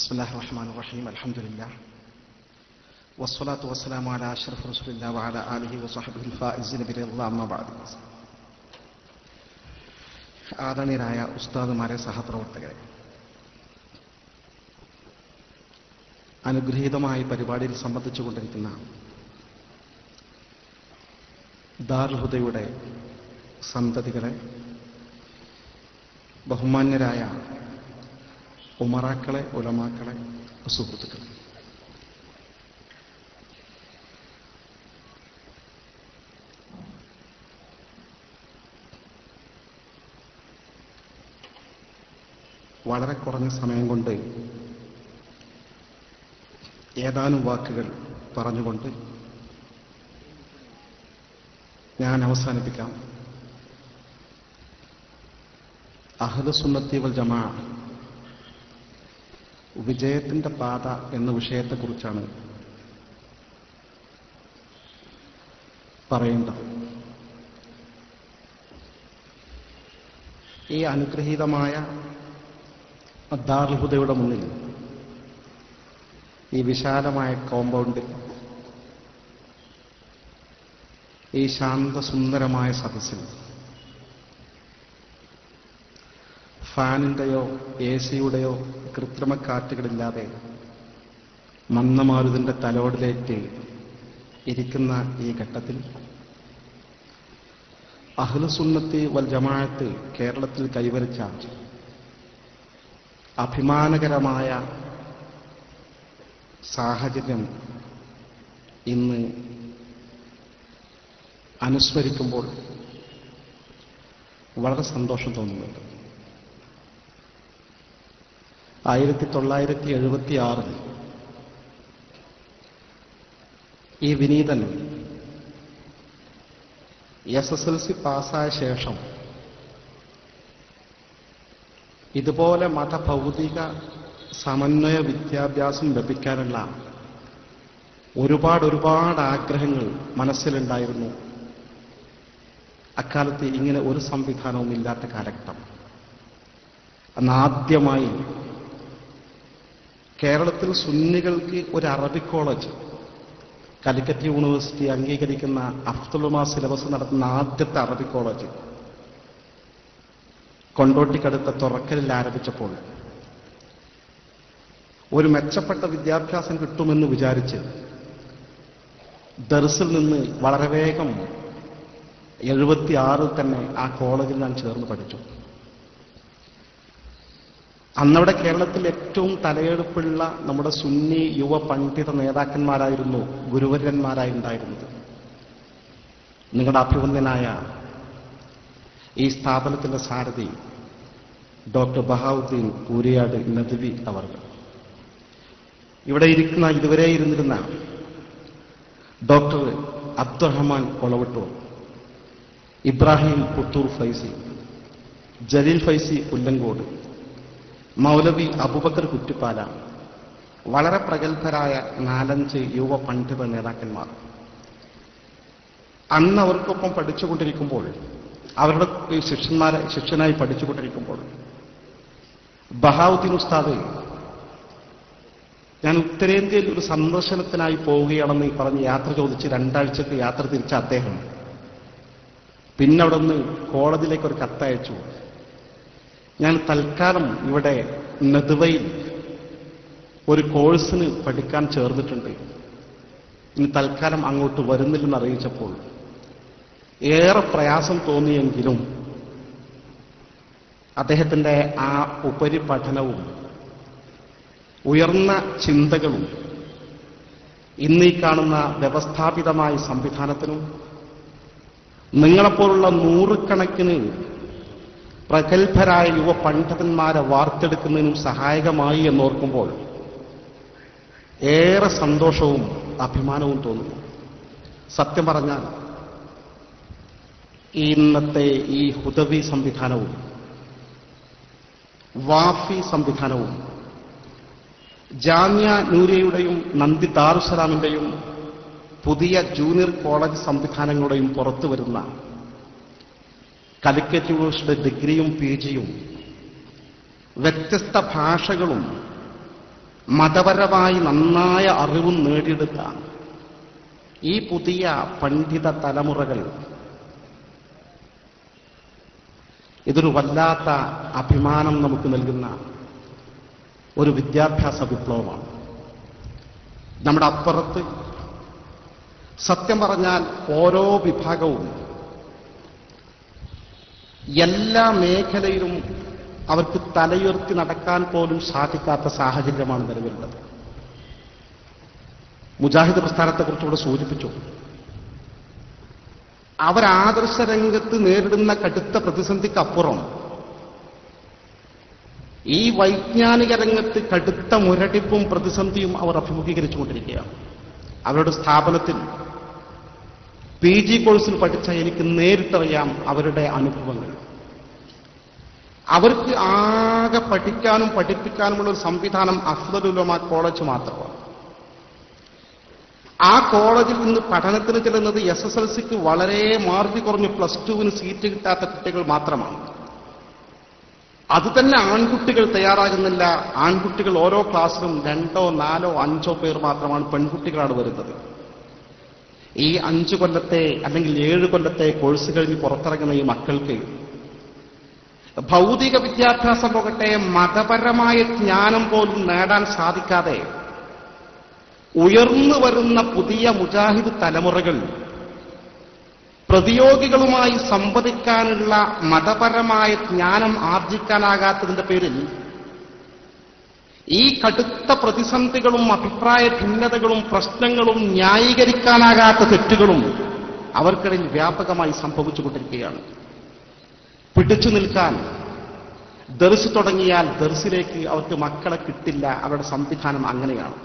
بسم الله الرحمن الرحيم الحمد لله والصلاة والسلام على أشرف رسول الله وعلى آله وصحبه الفائزين برضا الله أما بعد ആദരണീയരായ ഉസ്താദുമാരെ സഹപ്രവർത്തകരെ അനുഗ്രഹീതമായ പരിപാടിയിൽ സംബന്ധിച്ചുകൊണ്ടിരിക്കുന്ന ദാർഹുദയുടെ സന്തതികളെ ബഹുമാന്യരായ ഉമറാക്കളെ ഉലമാക്കളെ സുഹൃത്തുക്കളെ. വളരെ കുറഞ്ഞ സമയം കൊണ്ട് ഏതാനും വാക്കുകൾ പറഞ്ഞുകൊണ്ട് ഞാൻ അവസാനിപ്പിക്കാം. അഹദസുന്നത്തി വൽ ജമാ വിജയത്തിന്റെ പാത എന്ന വിഷയത്തെക്കുറിച്ചാണ് പറയേണ്ടത്. ഈ അനുഗ്രഹീതമായ ദാർഹുദയുടെ മുന്നിൽ ഈ വിശാലമായ കോമ്പൗണ്ടിൽ ഈ ശാന്തസുന്ദരമായ സദസ്സിൽ ഫാനിന്റെയോ എ സിയുടെയോ കൃത്രിമക്കാറ്റുകളില്ലാതെ മന്ദമാരുതിന്റെ തലോടിലേറ്റ് ഇരിക്കുന്ന ഈ ഘട്ടത്തിൽ അഹ്ലുസുന്നത്തി വൽ ജമാഅത്ത് കേരളത്തിൽ കൈവരിച്ച അഭിമാനകരമായ സാഹചര്യം ഇന്ന് അനുസ്മരിക്കുമ്പോൾ വളരെ സന്തോഷം തോന്നുന്നുണ്ട്. ആയിരത്തി തൊള്ളായിരത്തി എഴുപത്തി ആറിൽ ഈ വിനീതൻ എസ് എസ് എൽ സി പാസ്സായ ശേഷം ഇതുപോലെ മതഭൗതിക സമന്വയ വിദ്യാഭ്യാസം ലഭിക്കാനുള്ള ഒരുപാട് ഒരുപാട് ആഗ്രഹങ്ങൾ മനസ്സിലുണ്ടായിരുന്നു. അക്കാലത്ത് ഇങ്ങനെ ഒരു സംവിധാനവും ഇല്ലാത്ത കാലഘട്ടം അന്നാദ്യമായി കേരളത്തിൽ സുന്നികൾക്ക് ഒരു അറബിക് കോളേജ് കാലിക്കറ്റ് യൂണിവേഴ്സിറ്റി അംഗീകരിക്കുന്ന അഫ്തുലുമ സിലബസ് നടത്തുന്ന ആദ്യത്തെ അറബിക് കോളേജ്. കൊണ്ടോട്ടിക്കടുത്ത തുറക്കലിൽ ആരംഭിച്ചപ്പോൾ ഒരു മെച്ചപ്പെട്ട വിദ്യാഭ്യാസം കിട്ടുമെന്ന് വിചാരിച്ച് ദർസിൽ നിന്ന് വളരെ വേഗം എഴുപത്തിയാറിൽ തന്നെ ആ കോളേജിൽ ഞാൻ ചേർന്ന് പഠിച്ചു. അന്നവിടെ കേരളത്തിൽ ഏറ്റവും തലയെടുപ്പുള്ള നമ്മുടെ സുന്നി യുവ പണ്ഡിത നേതാക്കന്മാരായിരുന്നു ഗുരുവര്യന്മാരായി ഉണ്ടായിരുന്നത് നിങ്ങളുടെ അഭിവന്ദനായ ഈ സ്ഥാപനത്തിന്റെ സാരഥി ഡോക്ടർ ബഹാവുദ്ദീൻ കൂരിയാട് നദ്വി അവർ ഇവിടെ ഇരിക്കുന്ന ഇതുവരെ ഇരുന്നിരുന്ന ഡോക്ടർ അബ്ദുറഹ്മാൻ കൊളവട്ടൂർ ഇബ്രാഹിം പുത്തൂർ ഫൈസി ജലീൽ ഫൈസി പുല്ലങ്കോട് മൗലവി അബുബക്കർ കുറ്റിപ്പാല വളരെ പ്രഗത്ഭരായ നാലഞ്ച് യുവ പണ്ഡിത നേതാക്കന്മാർ. അന്ന് അവർക്കൊപ്പം പഠിച്ചുകൊണ്ടിരിക്കുമ്പോൾ അവരുടെ ശിഷ്യന്മാരെ ശിഷ്യനായി പഠിച്ചുകൊണ്ടിരിക്കുമ്പോൾ ബഹാവുദ്ദീൻ ഉസ്താദ് ഞാൻ ഉത്തരേന്ത്യയിൽ ഒരു സന്ദർശനത്തിനായി പോവുകയാണെന്ന് ഈ പറഞ്ഞ് യാത്ര ചോദിച്ച് രണ്ടാഴ്ചക്ക് യാത്ര തിരിച്ച അദ്ദേഹം. പിന്നെ അവിടെ നിന്ന് കോളേജിലേക്ക് ഒരു കത്തയച്ചു. ഞാൻ തൽക്കാലം ഇവിടെ നെതുവയിൽ ഒരു കോഴ്സിന് പഠിക്കാൻ ചേർന്നിട്ടുണ്ട്. ഇനി തൽക്കാലം അങ്ങോട്ട് വരുന്നില്ലെന്ന് അറിയിച്ചപ്പോൾ ഏറെ പ്രയാസം തോന്നിയെങ്കിലും അദ്ദേഹത്തിന്റെ ആ ഉപരിപഠനവും ഉയർന്ന ചിന്തകളും ഇന്ന് ഈ കാണുന്ന വ്യവസ്ഥാപിതമായ സംവിധാനത്തിനും നിങ്ങളെപ്പോലുള്ള നൂറുകണക്കിന് പ്രഗത്ഭരായ യുവ പണ്ഡിതന്മാരെ വാർത്തെടുക്കുന്നതിനും സഹായകമായി എന്നോർക്കുമ്പോൾ ഏറെ സന്തോഷവും അഭിമാനവും തോന്നുന്നു. സത്യം പറഞ്ഞാൽ ഇന്നത്തെ ഈ ഹുദവി സംവിധാനവും വാഫി സംവിധാനവും ജാമ്യ നൂരിയയുടെയും നന്ദി ദാറുസലാമിന്റെയും പുതിയ ജൂനിയർ കോളേജ് സംവിധാനങ്ങളുടെയും പുറത്തു വരുന്ന കാലിക്കറ്റ് യൂണിവേഴ്സിറ്റിയുടെ ഡിഗ്രിയും പി ജിയും വ്യത്യസ്ത ഭാഷകളും മതപരമായി നന്നായ അറിവും നേടിയെടുത്ത ഈ പുതിയ പണ്ഡിത തലമുറകൾ ഇതൊരു വല്ലാത്ത അഭിമാനം നമുക്ക് നൽകുന്ന ഒരു വിദ്യാഭ്യാസ വിപ്ലവമാണ്. നമ്മുടെ അപ്പുറത്ത് സത്യം പറഞ്ഞാൽ ഓരോ വിഭാഗവും എല്ലാ മേഖലയിലും അവർക്ക് തലയുയർത്തി നടക്കാൻ പോലും സാധിക്കാത്ത സാഹചര്യമാണ് നിലവിലുള്ളത്. മുജാഹിദ് പ്രസ്ഥാനത്തെക്കുറിച്ചുകൂടെ സൂചിപ്പിച്ചു. അവരാദർശ രംഗത്ത് നേരിടുന്ന കടുത്ത പ്രതിസന്ധിക്കപ്പുറം ഈ വൈജ്ഞാനിക രംഗത്ത് കടുത്ത മുരടിപ്പും പ്രതിസന്ധിയും അവർ അഭിമുഖീകരിച്ചുകൊണ്ടിരിക്കുകയാണ്. അവരുടെ സ്ഥാപനത്തിൽ പി ജി കോഴ്സിൽ പഠിച്ച എനിക്ക് നേരിട്ടറിയാം അവരുടെ അനുഭവങ്ങൾ. അവർക്ക് ആകെ പഠിക്കാനും പഠിപ്പിക്കാനുമുള്ള ഒരു സംവിധാനം അഫ്ദലുലമ കോളേജ് മാത്രമാണ്. ആ കോളേജിൽ നിന്ന് പഠനത്തിന് ചെല്ലുന്നത് എസ് എസ് എൽ സിക്ക് വളരെ മാർജി കുറഞ്ഞ് പ്ലസ് ടുവിന് സീറ്റ് കിട്ടാത്ത കുട്ടികൾ മാത്രമാണ്. അത് തന്നെ ആൺകുട്ടികൾ തയ്യാറാകുന്നില്ല. ആൺകുട്ടികൾ ഓരോ ക്ലാസ്സിലും രണ്ടോ നാലോ അഞ്ചോ പേർ മാത്രമാണ് പെൺകുട്ടികളാണ് വരുന്നത്. ഈ അഞ്ചു കൊല്ലത്തെ അല്ലെങ്കിൽ ഏഴ് കൊല്ലത്തെ കോഴ്സ് കഴിഞ്ഞ് പുറത്തിറങ്ങുന്ന ഈ മക്കൾക്ക് ഭൗതിക വിദ്യാഭ്യാസം പോകട്ടെ മതപരമായ ജ്ഞാനം പോലും നേടാൻ സാധിക്കാതെ ഉയർന്നു വരുന്ന പുതിയ മുജാഹിദ് തലമുറകൾ പ്രതിയോഗികളുമായി സംവദിക്കാനുള്ള മതപരമായ ജ്ഞാനം ആർജിക്കാനാകാത്തതിന്റെ പേരിൽ ഈ കടുത്ത പ്രതിസന്ധികളും അഭിപ്രായ ഭിന്നതകളും പ്രശ്നങ്ങളും ന്യായീകരിക്കാനാകാത്ത തെറ്റുകളും അവർക്കിടയിൽ വ്യാപകമായി സംഭവിച്ചുകൊണ്ടിരിക്കുകയാണ്. പിടിച്ചു നിൽക്കാൻ ദർസ് തുടങ്ങിയാൽ ദർസിലേക്ക് അവർക്ക് മക്കളെ കിട്ടില്ല അവരുടെ സംവിധാനം അങ്ങനെയാണ്.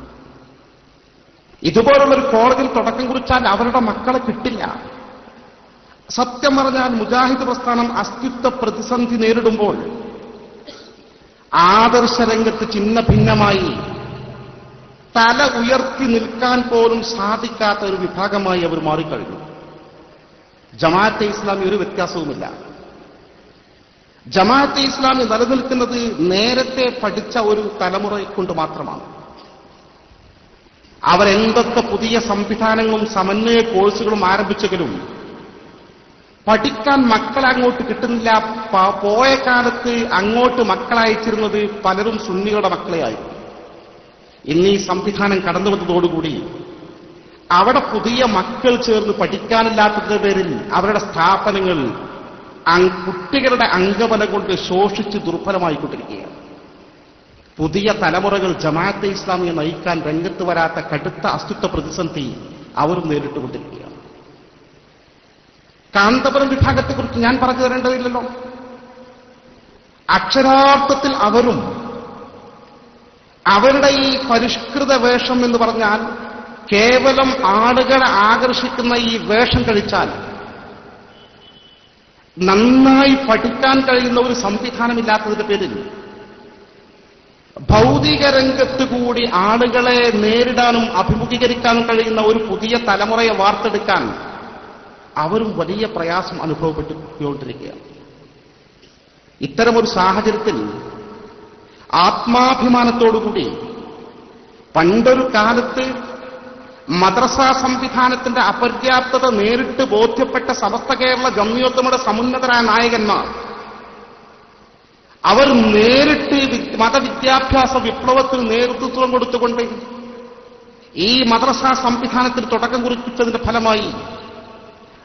ഇതുപോലുള്ള ഒരു കോളേജിൽ തുടക്കം കുറിച്ചാൽ അവരുടെ മക്കളെ കിട്ടില്ല. സത്യം പറഞ്ഞാൽ മുജാഹിദ് പ്രസ്ഥാനം അസ്തിത്വ പ്രതിസന്ധി നേരിടുമ്പോൾ ആദർശ രംഗത്ത് ചിന്ന ഭിന്നമായി തല ഉയർത്തി നിൽക്കാൻ പോലും സാധിക്കാത്ത ഒരു വിഭാഗമായി അവർ മാറിക്കഴിഞ്ഞു. ജമാഅത്തെ ഇസ്ലാമി ഒരു വ്യത്യാസവുമില്ല. ജമാഅത്തെ ഇസ്ലാമി നിലനിൽക്കുന്നത് നേരത്തെ പഠിച്ച ഒരു തലമുറയെ കൊണ്ട് മാത്രമാണ്. അവരെന്തൊക്കെ പുതിയ സംവിധാനങ്ങളും സമന്വയ കോഴ്സുകളും ആരംഭിച്ചെങ്കിലും പഠിക്കാൻ മക്കൾ അങ്ങോട്ട് കിട്ടുന്നില്ല പോയ കാലത്ത് അങ്ങോട്ട് മക്കളയച്ചിരുന്നത് പലരും സുന്നികളുടെ മക്കളെയായി ഇന്ന് ഈ സംവിധാനം കടന്നു വന്നതോടുകൂടി അവിടെ പുതിയ മക്കൾ ചേർന്ന് പഠിക്കാനില്ലാത്തതിന്റെ പേരിൽ അവരുടെ സ്ഥാപനങ്ങൾ കുട്ടികളുടെ അംഗബലം കൊണ്ട് ശോഷിച്ച് ദുർബലമായിക്കൊണ്ടിരിക്കുകയാണ്. പുതിയ തലമുറകൾ ജമാഅത്തെ ഇസ്ലാമിയെ നയിക്കാൻ രംഗത്ത് വരാത്ത കടുത്ത അസ്തിത്വ പ്രതിസന്ധി അവരും നേരിട്ടുകൊണ്ടിരിക്കുകയാണ്. കാന്തപുരം വിഭാഗത്തെക്കുറിച്ച് ഞാൻ പറഞ്ഞു തരേണ്ടതില്ലല്ലോ. അക്ഷരാർത്ഥത്തിൽ അവരും അവരുടെ ഈ പരിഷ്കൃത വേഷം എന്ന് പറഞ്ഞാൽ കേവലം ആളുകളെ ആകർഷിക്കുന്ന ഈ വേഷം കഴിച്ചാൽ നന്നായി പഠിക്കാൻ കഴിയുന്ന ഒരു സംവിധാനമില്ലാത്തതിന്റെ പേരിൽ ഭൗതിക രംഗത്ത് കൂടി ആളുകളെ നേരിടാനും അഭിമുഖീകരിക്കാനും കഴിയുന്ന ഒരു പുതിയ തലമുറയെ വാർത്തെടുക്കാൻ അവരും വലിയ പ്രയാസം അനുഭവപ്പെട്ടുകൊണ്ടിരിക്കുകയാണ്. ഇത്തരമൊരു സാഹചര്യത്തിൽ ആത്മാഭിമാനത്തോടുകൂടി പണ്ടൊരു കാലത്ത് മദ്രസ സംവിധാനത്തിന്റെ അപര്യാപ്തത നേരിട്ട് ബോധ്യപ്പെട്ട സമസ്ത കേരള ജമ്മിയോത്തമയുടെ സമുന്നതരായ നായകന്മാർ അവർ നേരിട്ട് മതവിദ്യാഭ്യാസ വിപ്ലവത്തിന് നേതൃത്വം കൊടുത്തുകൊണ്ട് ഈ മദ്രസ സംവിധാനത്തിന് തുടക്കം കുറിപ്പിച്ചതിന്റെ ഫലമായി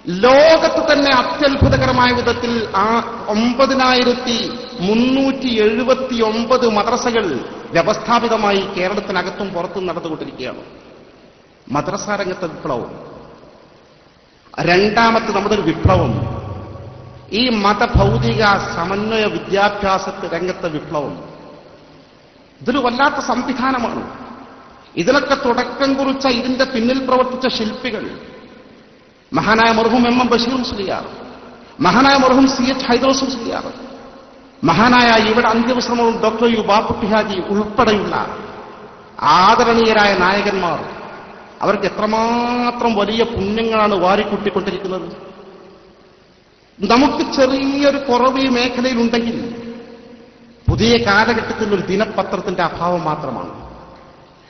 ലോകത്ത് തന്നെ അത്യത്ഭുതകരമായ വിധത്തിൽ ആ ഒമ്പതിനായിരത്തി മുന്നൂറ്റി എഴുപത്തി ഒമ്പത് മദ്രസകൾ വ്യവസ്ഥാപിതമായി കേരളത്തിനകത്തും പുറത്തും നടന്നുകൊണ്ടിരിക്കുകയാണ്. മദ്രസ രംഗത്തെ വിപ്ലവം. രണ്ടാമത്തെ നമ്മുടെ ഒരു വിപ്ലവം. ഈ മതഭൗതിക സമന്വയ വിദ്യാഭ്യാസ രംഗത്തെ വിപ്ലവം. ഇതൊരു വല്ലാത്ത സംവിധാനമാണ്. ഇതിനൊക്കെ തുടക്കം കുറിച്ച ഇതിന്റെ പിന്നിൽ പ്രവർത്തിച്ച ശില്പികൾ മഹാനായ മർഹും എം എം ബഷീർ മുസ്ലിയാർ മഹാനായ മർഹും സി എച്ച് ഹൈദോസ് മുസ്ലിയാർ മഹാനായ ഇവിടെ അന്ത്യവിശ്രമവും ഡോക്ടർ യു ബാപ്പുട്ടിഹാജി ഉൾപ്പെടെയുള്ള ആദരണീയരായ നായകന്മാർ അവർക്ക് എത്രമാത്രം വലിയ പുണ്യങ്ങളാണ് വാരിക്കൂട്ടിക്കൊണ്ടിരിക്കുന്നത്. നമുക്ക് ചെറിയൊരു കുറവ് ഈ മേഖലയിലുണ്ടെങ്കിൽ പുതിയ കാലഘട്ടത്തിൽ ഒരു ദിനപത്രത്തിന്റെ അഭാവം മാത്രമാണ്.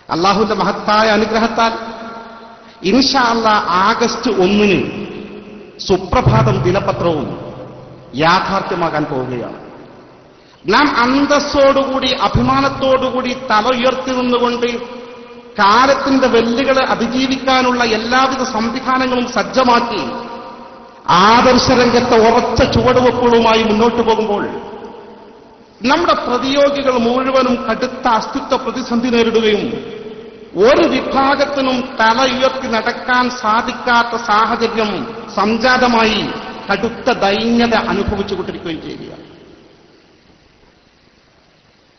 അള്ളാഹുവിന്റെ മഹത്തായ അനുഗ്രഹത്താൽ ഇൻഷാ അല്ലാ ആഗസ്റ്റ് ഒന്നിന് സുപ്രഭാതം ദിനപത്രവും യാഥാർത്ഥ്യമാകാൻ പോവുകയാണ്. നാം അന്തസ്സോടുകൂടി അഭിമാനത്തോടുകൂടി തല ഉയർത്തി നിന്നുകൊണ്ട് കാലത്തിന്റെ വെല്ലുകളെ അതിജീവിക്കാനുള്ള എല്ലാവിധ സംവിധാനങ്ങളും സജ്ജമാക്കി ആദർശരംഗത്തെ ഉറച്ച ചുവടുവെപ്പുകളുമായി മുന്നോട്ടു പോകുമ്പോൾ നമ്മുടെ പ്രതിയോഗികൾ മുഴുവനും കടുത്ത അസ്തിത്വ പ്രതിസന്ധി നേരിടുകയും ഒരു വിഭാഗത്തിനും തല ഉയർത്തി നടക്കാൻ സാധിക്കാത്ത സാഹചര്യം സംജാതമായി കടുത്ത ദൈന്യത അനുഭവിച്ചുകൊണ്ടിരിക്കുകയും ചെയ്യുക.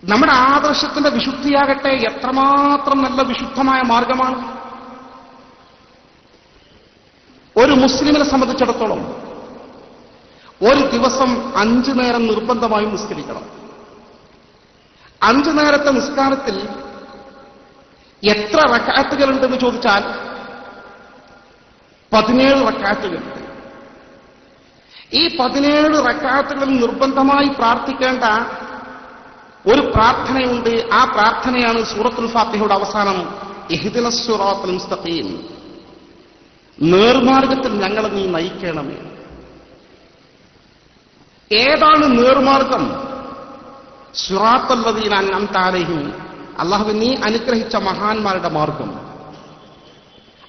നമ്മുടെ ആദർശത്തിന്റെ വിശുദ്ധിയാകട്ടെ എത്രമാത്രം നല്ല വിശുദ്ധമായ മാർഗമാണ്. ഒരു മുസ്ലിമിനെ സംബന്ധിച്ചിടത്തോളം ഒരു ദിവസം അഞ്ചു നേരം നിർബന്ധമായും നിസ്കരിക്കണം. അഞ്ചു നേരത്തെ നിസ്കാരത്തിൽ എത്ര റക്കാത്തുകളുണ്ടെന്ന് ചോദിച്ചാൽ പതിനേഴ് റക്കാത്തുകളുണ്ട് ഈ പതിനേഴ് റക്കാത്തുകളിൽ നിർബന്ധമായി പ്രാർത്ഥിക്കേണ്ട ഒരു പ്രാർത്ഥനയുണ്ട്. ആ പ്രാർത്ഥനയാണ് സൂറത്തുൽ ഫാത്തിഹയുടെ അവസാനം. ഇഹ്ദിന സുറാത്തുൽ മുസ്തഖീം. നേർമാർഗത്തിൽ ഞങ്ങളെ നീ നയിക്കണമേ. ഏതാണ് നേർമാർഗം? സുറാത്തല്ലതീനാൻ അൻതാലയും അള്ളാഹു നീ അനുഗ്രഹിച്ച മഹാന്മാരുടെ മാർഗം.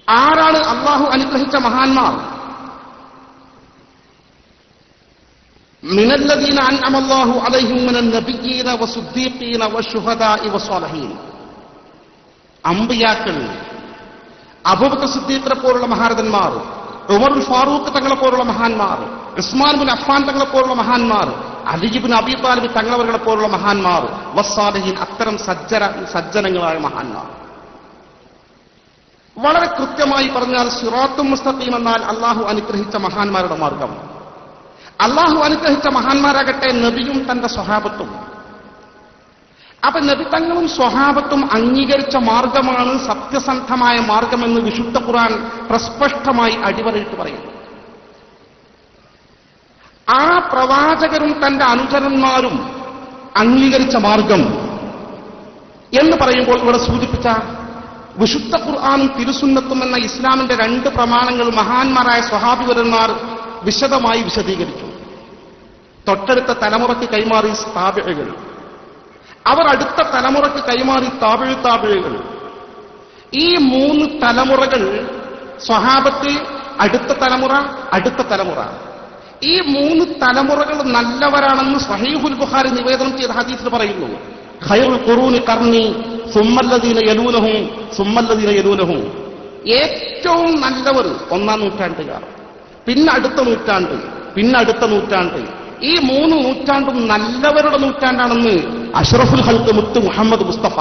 ആരാണ് അള്ളാഹു അനുഗ്രഹിച്ച മഹാന്മാർ? മിനല്ലദീന അൻഅമല്ലാഹു അലൈഹിം മിനൻ നബിയ്യീന വസുദ്ദീഖീന വശുഹദാഇ വസ്വാലിഹീൻ അമ്പിയാക്കൾ അബൂബക്കർ സിദ്ദീഖിനെ പോലുള്ള മഹാരഥന്മാർ ഉമർ ഫാറൂഖ് തങ്ങളെ പോലുള്ള മഹാന്മാർ ഉസ്മാൻ ബിൻ അഫ്ഫാൻ തങ്ങളെ പോലുള്ള മഹാന്മാർ അലിജിബിൻ അബി താലിബ് തങ്ങളവരുടെ പോലുള്ള മഹാന്മാർ വസ്സാലഹീൻ അത്തരം സജ്ജന സജ്ജനങ്ങളായ മഹാന്മാർ. വളരെ കൃത്യമായി പറഞ്ഞാൽ സിറാത്തും മുസ്തഖീം എന്നാൽ അള്ളാഹു അനുഗ്രഹിച്ച മഹാന്മാരുടെ മാർഗം. അള്ളാഹു അനുഗ്രഹിച്ച മഹാന്മാരാകട്ടെ നബിയും തന്റെ സ്വഹാബത്തും. അപ്പൊ നബിത്തങ്ങളും സ്വഹാബത്തും അംഗീകരിച്ച മാർഗമാണ് സത്യസന്ധമായ മാർഗമെന്ന് വിശുദ്ധ ഖുറാൻ പ്രസ്പഷ്ടമായി അടിവരയിട്ട് പറയുന്നു. ആ പ്രവാചകരും തന്റെ അനുചരന്മാരും അംഗീകരിച്ച മാർഗം എന്ന് പറയുമ്പോൾ ഇവിടെ സൂചിപ്പിച്ച വിശുദ്ധ ഖുർആാനും തിരുസുന്നത്തും എന്ന ഇസ്ലാമിന്റെ രണ്ട് പ്രമാണങ്ങൾ മഹാന്മാരായ സ്വഹാബിവരന്മാർ വിശദമായി വിശദീകരിച്ചു. തൊട്ടടുത്ത തലമുറയ്ക്ക് കൈമാറി സ്ഥാപികൾ അവർ അടുത്ത തലമുറയ്ക്ക് കൈമാറി താപിഴ് താപിഴകൾ. ഈ മൂന്ന് തലമുറകൾ സ്വഹാബത്ത് അടുത്ത തലമുറ അടുത്ത തലമുറ. ഈ മൂന്ന് തലമുറകൾ നല്ലവരാണെന്ന് സഹീഹുൽ ബുഖാരി നിവേദനം ചെയ്ത ഹദീസിൽ പറയുന്നു. ഖൈറുൽ ഖുറൂനി കർണി സുമ്മല്ലദീന യലൂനഹും സുമ്മല്ലദീന യലൂനഹും. ഏറ്റവും നല്ലവർ ഒന്നാം നൂറ്റാണ്ടുകാർ. പിന്നെ അടുത്ത നൂറ്റാണ്ട് പിന്നെ അടുത്ത നൂറ്റാണ്ട്. ഈ മൂന്ന് നൂറ്റാണ്ടും നല്ലവരുടെ നൂറ്റാണ്ടാണെന്ന് അഷ്റഫുൽ ഹൽക്ക് മുത്ത് മുഹമ്മദ് മുസ്തഫ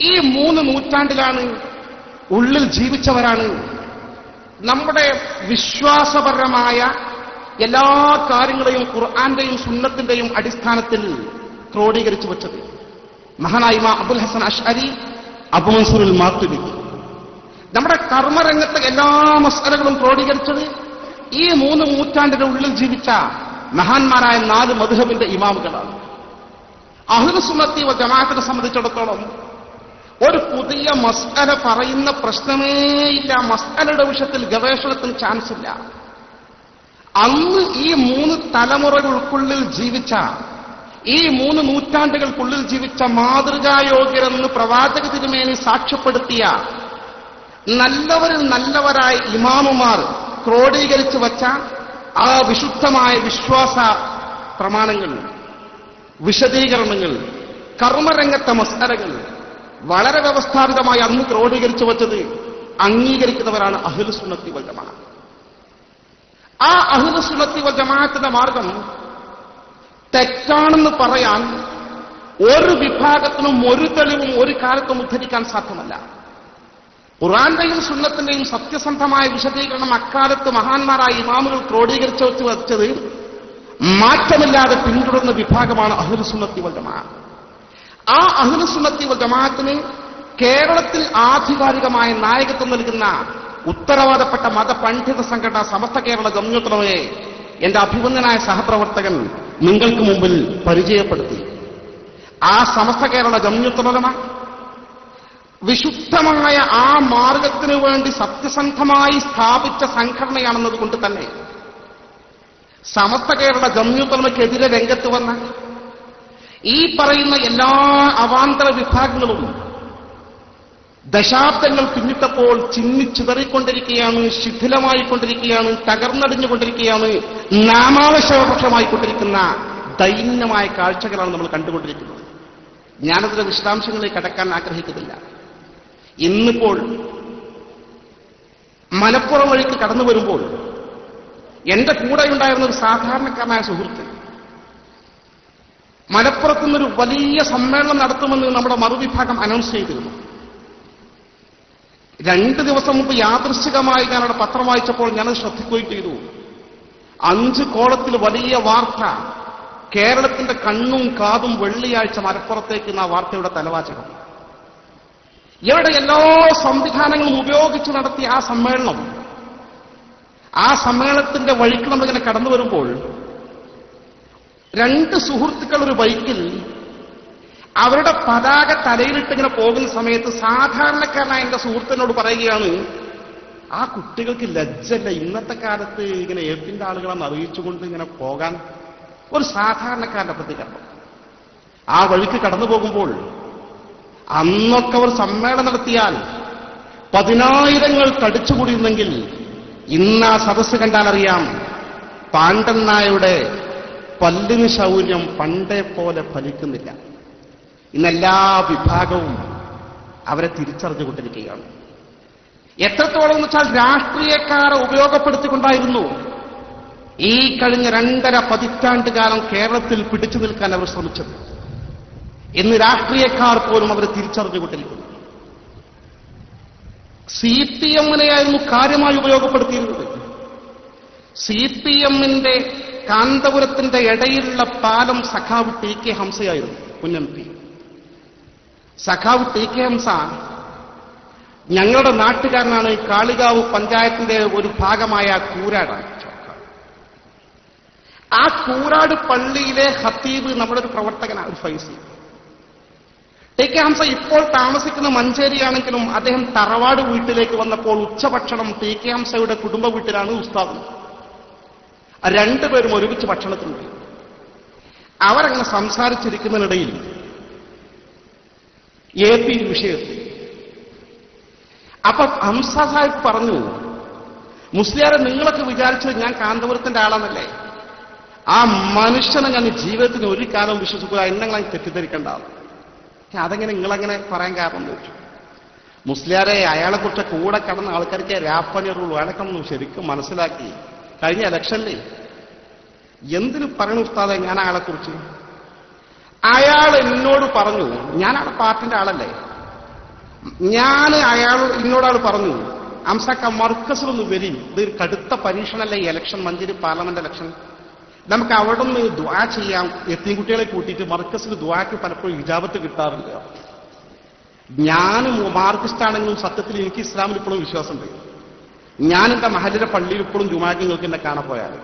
ഈ മൂന്ന് നൂറ്റാണ്ടിലാണ് ഉള്ളിൽ ജീവിച്ചവരാണ് നമ്മുടെ വിശ്വാസപരമായ എല്ലാ കാര്യങ്ങളെയും ഖുർആന്റെയും സുന്നത്തിന്റെയും അടിസ്ഥാനത്തിൽ ക്രോഡീകരിച്ചു വെച്ചത്. മഹാനായ ഇമാം അബുൽ ഹസൻ അഷ്അരി അബു മൻസൂറുൽ നമ്മുടെ കർമ്മരംഗത്തെ എല്ലാ മസാലകളും ക്രോഡീകരിച്ചത് ഈ മൂന്ന് നൂറ്റാണ്ടിന്റെ ഉള്ളിൽ ജീവിച്ച മഹാന്മാരായ നാല് മധുഹബിന്റെ ഇമാമുകളാണ്. അഹുസുന്നത്തി ജമാഅത്തിനെ സംബന്ധിച്ചിടത്തോളം ഒരു പുതിയ മസ്അല പറയുന്ന പ്രശ്നമേ ഇല്ല മസ്അലയുടെ വിഷയത്തിൽ ഗവേഷണത്തിന് ചാൻസ് ഇല്ല അന്ന് ഈ മൂന്ന് തലമുറകൾക്കുള്ളിൽ ജീവിച്ച ഈ മൂന്ന് നൂറ്റാണ്ടുകൾക്കുള്ളിൽ ജീവിച്ച മാതൃകായോഗ്യരെന്ന് പ്രവാചക തിരുമേനി സാക്ഷ്യപ്പെടുത്തിയ നല്ലവരിൽ നല്ലവരായ ഇമാമുമാർ ക്രോഡീകരിച്ചു വച്ച ആ വിശുദ്ധമായ വിശ്വാസ പ്രമാണങ്ങൾ വിശദീകരണങ്ങൾ കർമ്മരംഗത്തെ മസ്തരങ്ങൾ വളരെ വ്യവസ്ഥാപിതമായി അന്ന് ക്രോഡീകരിച്ചു വച്ചത് അംഗീകരിക്കുന്നവരാണ് അഹ്ലുസുന്നത്തി വൽ ആ അഹ്ലുസുന്നത്തി വൽ ജമാഅത്തിന്റെ മാർഗം തെറ്റാണെന്ന് പറയാൻ ഒരു വിഭാഗത്തിനും ഒരു തെളിവും ഒരു കാലത്തും ഉദ്ധരിക്കാൻ സാധ്യമല്ല. ഖുറാന്റെയും സുന്നത്തിന്റെയും സത്യസന്ധമായ വിശദീകരണം അക്കാലത്ത് മഹാന്മാരായ ഇമാമുകൾ ക്രോഡീകരിച്ചു വെച്ച് വെച്ചത് മാറ്റമില്ലാതെ പിന്തുടർന്ന വിഭാഗമാണ് അഹ്ലുസുന്നത്തി വൽ ജമാഅത്ത് ആ അഹ്ലുസുന്നത്തി വൽ ജമാഅത്തിന് കേരളത്തിൽ ആധികാരികമായ നായകത്വം നൽകുന്ന ഉത്തരവാദപ്പെട്ട മതപണ്ഡിത സംഘടന സമസ്ത കേരള ജമ്യത്തുലമയെ എന്റെ അഭിമന്യനായ സഹപ്രവർത്തകൻ നിങ്ങൾക്ക് മുമ്പിൽ പരിചയപ്പെടുത്തി. ആ സമസ്ത കേരള ജമ്യത്തുലമ വിശുദ്ധമായ ആ മാർഗത്തിനു വേണ്ടി സത്യസന്ധമായി സ്ഥാപിച്ച സംഘടനയാണെന്നതുകൊണ്ട് തന്നെ സമസ്ത കേരള ജമ്യൂത്തലമയ്ക്കെതിരെ രംഗത്ത് വന്ന ഈ പറയുന്ന എല്ലാ അവാന്തര വിഭാഗങ്ങളും ദശാബ്ദങ്ങൾ പിന്നിട്ടപ്പോൾ ചിന്നിച്ചിതറിക്കൊണ്ടിരിക്കുകയാണ് ശിഥിലമായിക്കൊണ്ടിരിക്കുകയാണ് തകർന്നടിഞ്ഞുകൊണ്ടിരിക്കുകയാണ് നാമാവശവപക്ഷമായിക്കൊണ്ടിരിക്കുന്ന ദൈന്യമായ കാഴ്ചകളാണ് നമ്മൾ കണ്ടുകൊണ്ടിരിക്കുന്നത്. ഞാനതിന്റെ വിശദാംശങ്ങളിലേക്ക് കടക്കാൻ ആഗ്രഹിക്കുന്നില്ല. ഇന്നിപ്പോൾ മലപ്പുറം വഴിക്ക് കടന്നു വരുമ്പോൾ എന്റെ കൂടെ ഉണ്ടായിരുന്ന ഒരു സാധാരണക്കാരനായ സുഹൃത്ത് മലപ്പുറത്ത് നിന്നൊരു വലിയ സമ്മേളനം നടത്തുമെന്ന് നമ്മുടെ മറുവിഭാഗം അനൗൺസ് ചെയ്തിരുന്നു. രണ്ട് ദിവസം മുമ്പ് യാദൃശികമായി ഞാൻ പത്രം വായിച്ചപ്പോൾ ഞാനത് ശ്രദ്ധിക്കുകയും ചെയ്തു. അഞ്ച് കോളത്തിൽ വലിയ വാർത്ത കേരളത്തിന്റെ കണ്ണും കാതും വെള്ളിയാഴ്ച മലപ്പുറത്തേക്ക് ആ വാർത്തയുടെ തലവാചകം. ഇവരുടെ എല്ലാ സംവിധാനങ്ങളും ഉപയോഗിച്ച് നടത്തിയ ആ സമ്മേളനം ആ സമ്മേളനത്തിന്റെ വഴിക്ക് നമ്മളിങ്ങനെ കടന്നു വരുമ്പോൾ രണ്ട് സുഹൃത്തുക്കൾ ഒരു ബൈക്കിൽ അവരുടെ പതാക തലയിലിട്ടിങ്ങനെ പോകുന്ന സമയത്ത് സാധാരണക്കാരനായ എന്റെ സുഹൃത്തിനോട് പറയുകയാണ് ആ കുട്ടികൾക്ക് ലജ്ജല്ല ഇന്നത്തെ കാലത്ത് ഇങ്ങനെ ഏപ്പിന്റെ ആളുകളെന്ന് അറിയിച്ചുകൊണ്ട് ഇങ്ങനെ പോകാൻ? ഒരു സാധാരണക്കാരന്റെ പ്രതികരണം. ആ വഴിക്ക് കടന്നു പോകുമ്പോൾ അന്നൊക്കെ അവർ സമ്മേളനം നടത്തിയാൽ പതിനായിരങ്ങൾ തടിച്ചുകൂടിയിരുന്നെങ്കിൽ ഇന്ന് ആ സദസ്സ് കണ്ടാൽ അറിയാം പാണ്ഡൻ നായരുടെ പല്ലിന് ശൗര്യം പണ്ടേ പോലെ ഫലിക്കുന്നില്ല. ഇന്നെല്ലാ വിഭാഗവും അവരെ തിരിച്ചറിഞ്ഞുകൊണ്ടിരിക്കുകയാണ്. എത്രത്തോളം എന്ന് വെച്ചാൽ രാഷ്ട്രീയക്കാരെ ഉപയോഗപ്പെടുത്തിക്കൊണ്ടായിരുന്നു. ഈ കഴിഞ്ഞ രണ്ടര പതിറ്റാണ്ട് കാലം കേരളത്തിൽ പിടിച്ചു നിൽക്കാൻ അവർ ശ്രമിച്ചത്. ഇന്ന് രാഷ്ട്രീയക്കാർ പോലും അവരെ തിരിച്ചറിഞ്ഞുകൊണ്ടിരിക്കുന്നു. സി പി എമ്മിനെയായിരുന്നു കാര്യമായി ഉപയോഗപ്പെടുത്തിയിരുന്നത്. സി പി എമ്മിന്റെ കാന്തപുരത്തിന്റെ ഇടയിലുള്ള പാലം സഖാവ് ടി കെ ഹംസയായിരുന്നു കുഞ്ഞൻ പി. സഖാവ് ടി കെ ഹംസ ഞങ്ങളുടെ നാട്ടുകാരനാണ് കാളികാവ് പഞ്ചായത്തിന്റെ ഒരു ഭാഗമായ കൂരാടാണ് ആ കൂരാട് പള്ളിയിലെ ഹത്തീബ് നമ്മുടെ ഒരു പ്രവർത്തകനാണ് ഫൈസി. ടി കെ ഹംസ ഇപ്പോൾ താമസിക്കുന്ന മഞ്ചേരിയാണെങ്കിലും അദ്ദേഹം തറവാട് വീട്ടിലേക്ക് വന്നപ്പോൾ ഉച്ചഭക്ഷണം ടി കെ ഹംസയുടെ കുടുംബ വീട്ടിലാണ് ഉസ്താദ്. രണ്ടുപേരും ഒരുമിച്ച് ഭക്ഷണത്തിനുണ്ട്. അവരങ്ങനെ സംസാരിച്ചിരിക്കുന്നതിനിടയിൽ എ പി വിഷയത്തിൽ. അപ്പൊ ഹംസ സാഹിബ് പറഞ്ഞു മുസ്ലിയാരെ നിങ്ങളൊക്കെ വിചാരിച്ചത് ഞാൻ കാന്തപുരത്തിന്റെ ആളാണല്ലേ ആ മനുഷ്യനെ ഞാൻ ജീവിതത്തിന് ഒരു കാലം വിശ്വസിക്കുക എന്നെങ്ങളെ തെറ്റിദ്ധരിക്കേണ്ട അതെങ്ങനെ നിങ്ങളങ്ങനെ പറയാൻ കാരണം ചോദിച്ചു. മുസ്ലിയാരെ അയാളെ കുറിച്ച് കൂടെ കടന്ന ആൾക്കാർക്ക് രാപ്പണിയുള്ളൂ അയാളൊക്കെ ഒന്ന് ശരിക്കും മനസ്സിലാക്കി കഴിഞ്ഞ ഇലക്ഷനിൽ എന്തിനു പറയണു ഉസ്താദെ ഞാൻ അയാളെ കുറിച്ച്? അയാൾ എന്നോട് പറഞ്ഞു ആ പാർട്ടിന്റെ ആളല്ലേ? ഞാൻ അയാൾ എന്നോടാൾ പറഞ്ഞു അംസക്ക മർക്കസിലൊന്ന് വരും ഇതൊരു കടുത്ത പരീക്ഷണല്ലേ ഈ ഇലക്ഷൻ മഞ്ചേരി പാർലമെന്റ് ഇലക്ഷൻ? നമുക്ക് അവിടെ നിന്ന് ദ്വാ ചെയ്യാം എത്തിയും കുട്ടികളെ കൂട്ടിയിട്ട് മർക്കസിൽ ദ്വാക്ക് പലപ്പോഴും ഇജാബത്ത് കിട്ടാറില്ല. ഞാൻ മാർക്കിസ്റ്റാണെങ്കിലും സത്യത്തിൽ എനിക്ക് ഇസ്ലാമിൽ ഇപ്പോഴും വിശ്വാസമുണ്ട്. ഞാൻ എന്റെ മഹലിലെ പള്ളിയിൽ ഇപ്പോഴും ജുമാക്ക് നിങ്ങൾക്ക് എന്നെ കാണാൻ പോയാൽ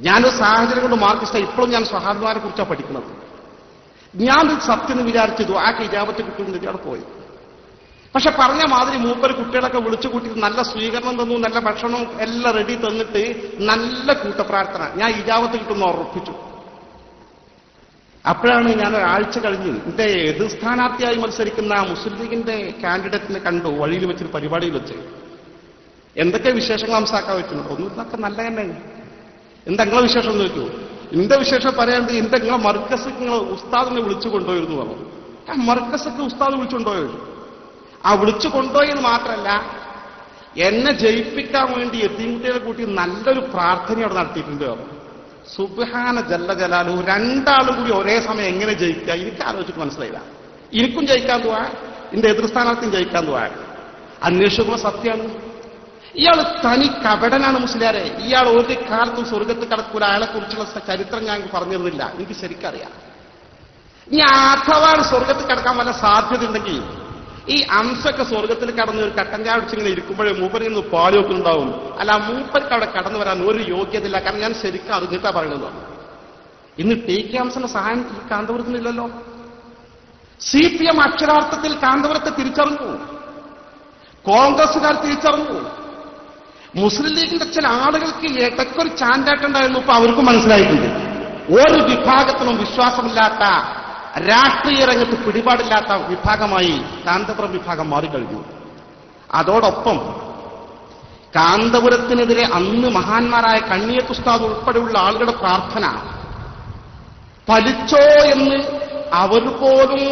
ഞാനൊരു സാഹചര്യം കൊണ്ട് മാർക്കിസ്റ്റ ഇപ്പോഴും ഞാൻ സ്വഹാബിമാരെ കുറിച്ചാണ് പഠിക്കുന്നത്. ഞാൻ സത്യം എന്ന് വിചാരിച്ചത് ആ കിജാപത്ത് കിട്ടുമെന്ന് പോയി. പക്ഷെ പറഞ്ഞ മാതിരി മൂപ്പര് കുട്ടികളൊക്കെ വിളിച്ചു കൂട്ടി നല്ല സ്വീകരണം തന്നു നല്ല ഭക്ഷണവും എല്ലാം റെഡി തന്നിട്ട് നല്ല കൂട്ടപ്രാർത്ഥന. ഞാൻ ഇജാവത്ത് കിട്ടുന്ന ഉറപ്പിച്ചു. അപ്പോഴാണ് ഞാൻ ഒരാഴ്ച കഴിഞ്ഞ് എന്റെ എതിർ സ്ഥാനാർത്ഥിയായി മത്സരിക്കുന്ന മുസ്ലിം ലീഗിന്റെ കാൻഡിഡേറ്റിനെ കണ്ടു വഴിയിൽ വെച്ചൊരു പരിപാടിയിൽ വെച്ച് എന്തൊക്കെ വിശേഷങ്ങൾ മനസ്സാക്കാൻ പറ്റുന്നു ഒന്നും ഇതൊക്കെ നല്ല തന്നെ. എന്താ നിങ്ങളെ വിശേഷം എന്ന് വെച്ചു എന്റെ വിശേഷം പറയാണ്ട് എന്റെ നിങ്ങളെ മർക്കസ് നിങ്ങൾ ഉസ്താദിനെ വിളിച്ചു കൊണ്ടുപോയിരുന്നു പറഞ്ഞു. ആ മർക്കസൊക്കെ ഉസ്താദ് വിളിച്ചു കൊണ്ടുപോയത് ആ വിളിച്ചു കൊണ്ടുപോയെന്ന് മാത്രമല്ല എന്നെ ജയിപ്പിക്കാൻ വേണ്ടി എത്തിൻകുട്ടികളെ കൂട്ടി നല്ലൊരു പ്രാർത്ഥന അവിടെ നടത്തിയിട്ടുണ്ട് പറഞ്ഞു. സുബാന ജല്ല ജലാലു രണ്ടാളും കൂടി ഒരേ സമയം എങ്ങനെ ജയിക്കുക? എനിക്ക് ആലോചിച്ചിട്ട് മനസ്സിലായില്ല. എനിക്കും ജയിക്കാൻ പോവാ എന്റെ എതിർ സ്ഥാനാർത്ഥിയും ജയിക്കാൻ പോവാ അന്വേഷിക്കുമ്പോൾ സത്യമാണ് ഇയാൾ തനി കപടനാണ് മുസ്ലിയാരെ. ഇയാൾ ഒരു കാലത്തും സ്വർഗത്ത് കടക്കൂല. അയാളെ കുറിച്ചുള്ള ചരിത്രം ഞാൻ പറഞ്ഞിരുന്നില്ല. എനിക്ക് ശരിക്കറിയാം. ഇനി അഥവാ സ്വർഗത്ത് കടക്കാൻ വല്ല സാധ്യത ഉണ്ടെങ്കിൽ ഈ അംശൊക്കെ സ്വർഗത്തിൽ കടന്ന് ഒരു കട്ടൻ ചായ ഇങ്ങനെ ഇരിക്കുമ്പോഴേ മൂപ്പരിൽ നിന്ന് പാലോക്കുന്നുണ്ടാവും അല്ല മൂപ്പർക്ക് അവിടെ കടന്നു വരാൻ ഒരു യോഗ്യതയില്ല. കാരണം ഞാൻ ശരിക്കും അറിഞ്ഞിട്ടാ പറയുന്നത്. ഇന്ന് ടി കെ അംശന്റെ സഹായം ഈ കാന്തപുരത്തിനില്ലല്ലോ സി പി എം അക്ഷരാർത്ഥത്തിൽ കാന്തപുരത്തെ തിരിച്ചറിഞ്ഞു. കോൺഗ്രസുകാർ തിരിച്ചറിഞ്ഞു. മുസ്ലിം ലീഗിന്റെ ചില ആളുകൾക്ക് ഇടയ്ക്കൊരു ചാൻഡായിട്ടുണ്ടായിരുന്നു ഇപ്പൊ അവർക്കും മനസ്സിലായിട്ടുണ്ട്. ഒരു വിഭാഗത്തിനും വിശ്വാസമില്ലാത്ത രാഷ്ട്രീയ രംഗത്ത് പിടിപാടില്ലാത്ത വിഭാഗമായി കാന്തപുരം വിഭാഗം മാറിക്കഴിഞ്ഞു. അതോടൊപ്പം കാന്തപുരത്തിനെതിരെ അന്ന് മഹാന്മാരായ കണ്ണിയത്ത് ഉസ്താദ് ഉൾപ്പെടെയുള്ള ആളുകളുടെ പ്രാർത്ഥന ഫലിച്ചോ എന്ന് അവർ പോലും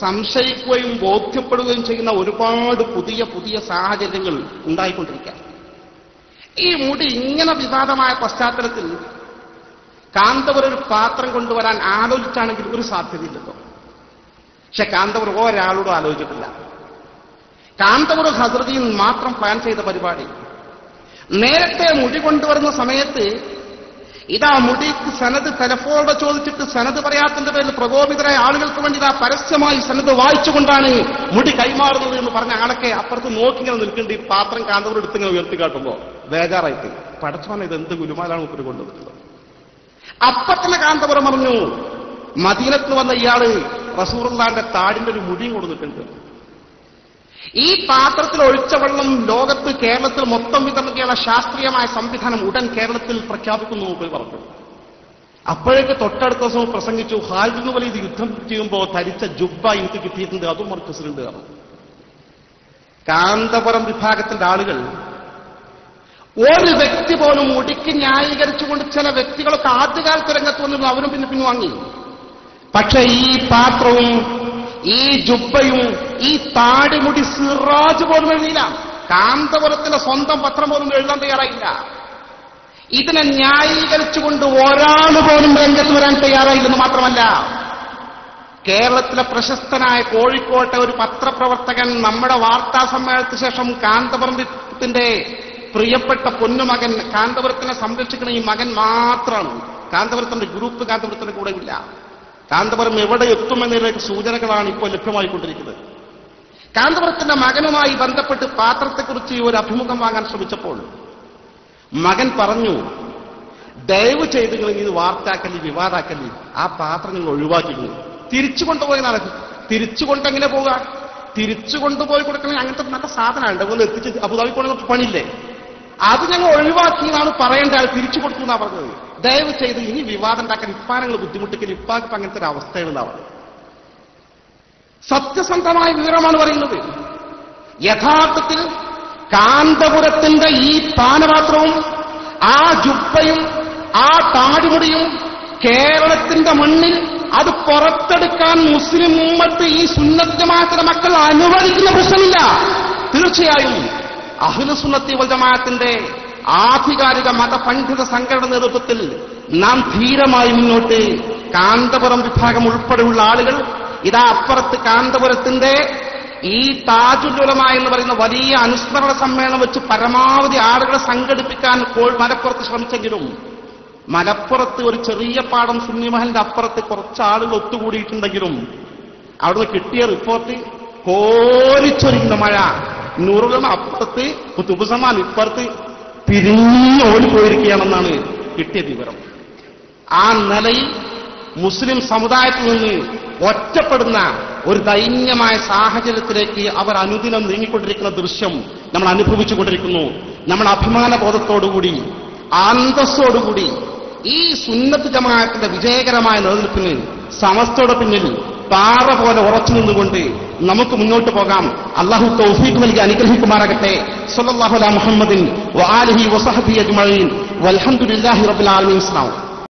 സംശയിക്കുകയും ബോധ്യപ്പെടുകയും ചെയ്യുന്ന ഒരുപാട് പുതിയ പുതിയ സാഹചര്യങ്ങൾ ഉണ്ടായിക്കൊണ്ടിരിക്കുക ഈ മുടി ഇങ്ങനെ വിവാദമായ പശ്ചാത്തലത്തിൽ കാന്തപുരം ഒരു പാത്രം കൊണ്ടുവരാൻ ആലോചിച്ചാണെങ്കിൽ ഒരു സാധ്യതയില്ലല്ലോ. പക്ഷെ കാന്തപുരം ഒരാളോടും ആലോചിച്ചിട്ടില്ല. കാന്തപുരം ഹസൃതിയിൽ മാത്രം പ്ലാൻ ചെയ്ത പരിപാടി. നേരത്തെ മുടി കൊണ്ടുവരുന്ന സമയത്ത് ഇതാ മുടിക്ക് സനത് ടെലഫോണോടെ ചോദിച്ചിട്ട് സനത് പറയാത്തതിന്റെ പേരിൽ പ്രകോപിതരായ ആളുകൾക്ക് വേണ്ടി ഇതാ പരസ്യമായി സനത് വായിച്ചുകൊണ്ടാണ് മുടി കൈമാറുന്നത് എന്ന് പറഞ്ഞ ആളൊക്കെ അപ്പുറത്ത് നോക്കിങ്ങനെ നിൽക്കേണ്ടി പാത്രം കാന്തപുരം എടുത്തിങ്ങനെ ഉയർത്തി കാട്ടുമ്പോ. ബേജാറായിട്ട് പടച്ചോനെ ഇത് എന്ത് ഗുരുമാലാണ് ഉപ്പര് കൊണ്ടുവന്നിട്ടുള്ളത്? അപ്പൊ തന്നെ കാന്തപുരം പറഞ്ഞു മദീനത്ത് വന്ന ഇയാൾ റസൂറുള്ളാന്റെ താടിന്റെ ഒരു മുടിയും കൊടുത്തിട്ടുണ്ട്. ഈ പാത്രത്തിൽ ഒഴിച്ച വെള്ളം ലോകത്ത് കേരളത്തിൽ മൊത്തം വിതരണം ശാസ്ത്രീയമായ സംവിധാനം ഉടൻ കേരളത്തിൽ പ്രഖ്യാപിക്കുന്നു മുമ്പിൽ പറഞ്ഞു. അപ്പോഴേക്ക് തൊട്ടടുത്ത ദിവസം പ്രസംഗിച്ചു ഹാൽദിന് വലിയ യുദ്ധം ചെയ്യുമ്പോൾ ധരിച്ച ജുബ്ബ എനിക്ക് കിട്ടിയിട്ടുണ്ട് അതും മർക്കസിലുണ്ട് കാരണം കാന്തപുരം വിഭാഗത്തിന്റെ ആളുകൾ ഒരു വ്യക്തി പോലും മുടിക്ക് ന്യായീകരിച്ചുകൊണ്ട് ചില വ്യക്തികളൊക്കെ ആദ്യകാലത്ത് രംഗത്ത് വന്നിരുന്നു. അവരും പിന്നെ പിൻവാങ്ങി. പക്ഷെ ഈ പാത്രവും ഈ ജുബയും ഈ താടിമുടി സിറാജ് പോലും എഴുതിയില്ല. കാന്തപുരത്തിന്റെ സ്വന്തം പത്രം പോലും എഴുതാൻ തയ്യാറായില്ല. ഇതിനെ ന്യായീകരിച്ചുകൊണ്ട് ഒരാൾ പോലും രംഗത്ത് വരാൻ തയ്യാറായില്ലെന്ന് മാത്രമല്ല കേരളത്തിലെ പ്രശസ്തനായ കോഴിക്കോട്ടെ ഒരു പത്രപ്രവർത്തകൻ നമ്മുടെ വാർത്താ സമ്മേളനത്തിന് ശേഷം കാന്തപുരത്തിന്റെ പ്രിയപ്പെട്ട പൊന്നുമകൻ കാന്തപുരത്തിനെ സംരക്ഷിക്കുന്ന ഈ മകൻ മാത്രമാണ്. കാന്തപുരത്തിന്റെ ഗ്രൂപ്പ് കാന്തപുരത്തിന്റെ കൂടെ ഇല്ല കാന്തപുരം എവിടെ എത്തുമെന്നതിലേക്ക് സൂചനകളാണ് ഇപ്പോൾ ലഭ്യമായിക്കൊണ്ടിരിക്കുന്നത്. കാന്തപുരത്തിന്റെ മകനുമായി ബന്ധപ്പെട്ട് പാത്രത്തെക്കുറിച്ച് ഒരു അഭിമുഖം വാങ്ങാൻ ശ്രമിച്ചപ്പോൾ മകൻ പറഞ്ഞു ദയവ് ചെയ്ത് നിങ്ങൾ ഇത് വാർത്താക്കലി വിവാദാക്കലി. ആ പാത്രം നിങ്ങൾ ഒഴിവാക്കിക്കുന്നു തിരിച്ചു കൊണ്ടുപോയി നടക്കും തിരിച്ചു കൊണ്ടെങ്ങനെ പോവുക തിരിച്ചു കൊണ്ടുപോയി കൊടുക്കണമെങ്കിൽ അങ്ങനത്തെ നല്ല സാധനമുണ്ട് ഒന്ന് എത്തിച്ച് അബുദാബി കൊണ്ടുവന്ന പണിയില്ലേ? അത് ഞങ്ങൾ ഒഴിവാക്കി എന്നാണ് പറയേണ്ട ആൾ തിരിച്ചു കൊടുത്തു എന്നാണ് പറഞ്ഞത്. ദയവ് ചെയ്ത് ഇനി വിവാദം ഉണ്ടാക്കാൻ ഇപ്പാനങ്ങൾ ബുദ്ധിമുട്ടിക്കൽ ഇപ്പാക്ക് അങ്ങനത്തെ ഒരു പറഞ്ഞത് സത്യസന്ധമായ വിവരമാണ് പറയുന്നത്. യഥാർത്ഥത്തിൽ കാന്തപുരത്തിന്റെ ഈ പാനപാത്രവും ആ ജുപ്പയും ആ താടിമുടിയും കേരളത്തിന്റെ മണ്ണിൽ അത് പുറത്തെടുക്കാൻ മുസ്ലിം ഉമ്മത്ത് ഈ സുന്നത്തമാത്തിന്റെ മക്കൾ അനുവദിക്കുന്ന പ്രശ്നമില്ല. തീർച്ചയായും അഹ്ലുസുന്നത്തി വൽ ജമാഅത്തിന്റെ ആധികാരിക മതപണ്ഡിത സംഘടന നേതൃത്വത്തിൽ നാം ധീരമായി മുന്നോട്ട് കാന്തപുരം വിഭാഗം ഉൾപ്പെടെയുള്ള ആളുകൾ ഇതാ അപ്പുറത്ത് കാന്തപുരത്തിന്റെ ഈ താജുലുലമ എന്ന് പറയുന്ന വലിയ അനുസ്മരണ സമ്മേളനം വെച്ച് പരമാവധി ആളുകളെ സംഘടിപ്പിക്കാൻ കോൾ മലപ്പുറത്ത് ശ്രമിച്ചെങ്കിലും മലപ്പുറത്ത് ഒരു ചെറിയ പാടം സുന്നിമഹലിന്റെ അപ്പുറത്ത് കുറച്ച് ആളുകൾ ഒത്തുകൂടിയിട്ടുണ്ടെങ്കിലും അവിടുന്ന് കിട്ടിയ റിപ്പോർട്ട് കോരിച്ചൊരിക്കുന്ന മഴ. നൂറുകളും അപ്പുറത്ത് കുത്തുബുസമാൻ ഇപ്പുറത്ത് പിരിഞ്ഞ് ഓടിപ്പോയിരിക്കുകയാണെന്നാണ് കിട്ടിയ വിവരം. ആ നിലയിൽ മുസ്ലിം സമുദായത്തിൽ നിന്ന് ഒറ്റപ്പെടുന്ന ഒരു ദൈന്യമായ സാഹചര്യത്തിലേക്ക് അവർ അനുദിനം നീങ്ങിക്കൊണ്ടിരിക്കുന്ന ദൃശ്യം നമ്മൾ അനുഭവിച്ചു കൊണ്ടിരിക്കുന്നു. നമ്മൾ അഭിമാനബോധത്തോടുകൂടി അന്തസ്സോടുകൂടി ഈ സുന്നത്ത് ജമാഅത്തിന്റെ വിജയകരമായ നേതൃത്വത്തിന് സമസ്തയുടെ പിന്നിൽ പാറ പോലെ ഉറച്ചു നിന്നുകൊണ്ട് നമുക്ക് മുന്നോട്ട് പോകാം. അള്ളാഹു തൗഫീഖ് നൽകി അനുഗ്രഹിക്കുമാറാകട്ടെ. സല്ലല്ലാഹു അലാ മുഹമ്മദിൻ വആലിഹി വസഹബി അജ്മഈൻ. വൽഹംദുലില്ലാഹി റബ്ബിൽ ആലമീൻ.